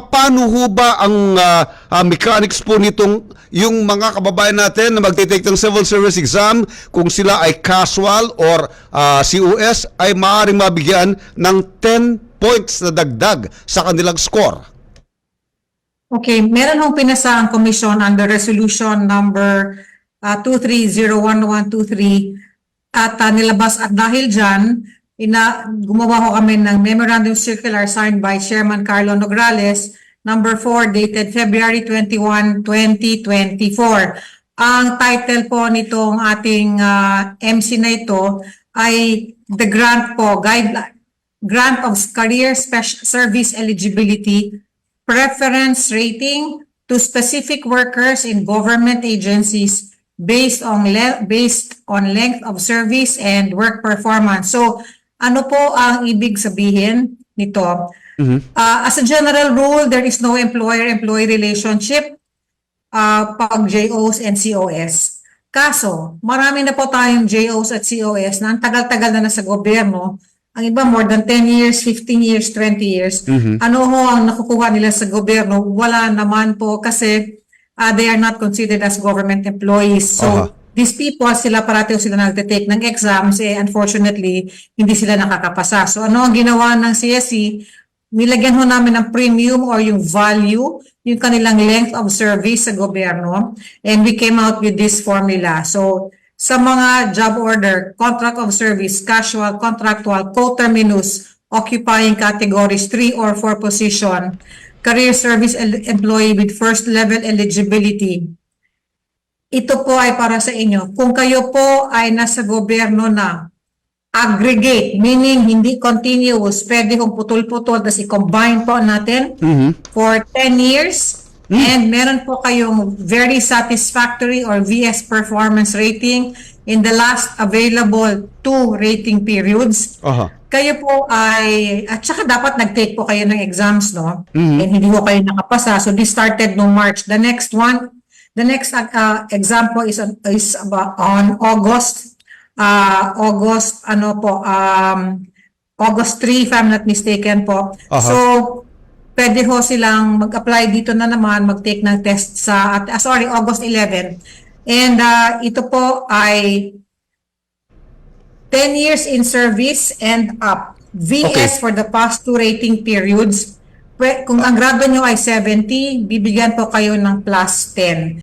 paano ho ba ang ah, ah, mechanics po nitong yung mga kababayan natin na magtitake ng civil service exam kung sila ay casual or ah, COS ay maaaring mabigyan ng 10 points na dagdag sa kanilang score. Okay, meron hong pinasa ang komisyon under resolution number uh, 23011123 at uh, nilabas at dahil dyan, ina, gumawa ko kami ng memorandum circular signed by Chairman Carlo Nograles, number 4 dated February 21, 2024. Ang title po nitong ating uh, MC na ito ay the grant po, guide, grant of career Spec- service eligibility preference rating to specific workers in government agencies based on based on length of service and work performance. So, ano po ang ibig sabihin nito? Uh, as a general rule, there is no employer-employee relationship uh, pag JOs and COS. Kaso, marami na po tayong JOs at COS na ang tagal-tagal na nasa gobyerno. Ang iba more than 10 years, 15 years, 20 years. Ano ho ang nakukuha nila sa gobyerno? Wala naman po kasi uh, they are not considered as government employees. So, Aha. These people, sila parati sila nagte-take ng exams, eh, unfortunately, hindi sila nakakapasa. So, ano ang ginawa ng CSE? Nilagyan ho namin ng premium or yung value, yung kanilang length of service sa gobyerno. And we came out with this formula. So, sa mga job order, contract of service, casual, contractual, coterminous, occupying categories 3 or 4 position, career service employee with first level eligibility, ito po ay para sa inyo. Kung kayo po ay nasa gobyerno na aggregate, meaning hindi continuous, pwede kong putol-putol, tapos i-combine po natin for 10 years, and meron po kayong very satisfactory or VS performance rating in the last available two rating periods, Aha. kayo po ay, at saka dapat nag-take po kayo ng exams, no? And hindi po kayo nakapasa. So this started no March. The next one, the next uh, uh, exam po is, on- is about on August, uh, August, ano po, um, August 3, if I'm not mistaken po. Aha. So, pwede ho silang mag-apply dito na naman, mag-take ng test sa, at, ah, sorry, August 11. And uh, ito po ay 10 years in service and up. VS Okay. for the past two rating periods. Kung ang grado nyo ay 70, bibigyan po kayo ng plus 10.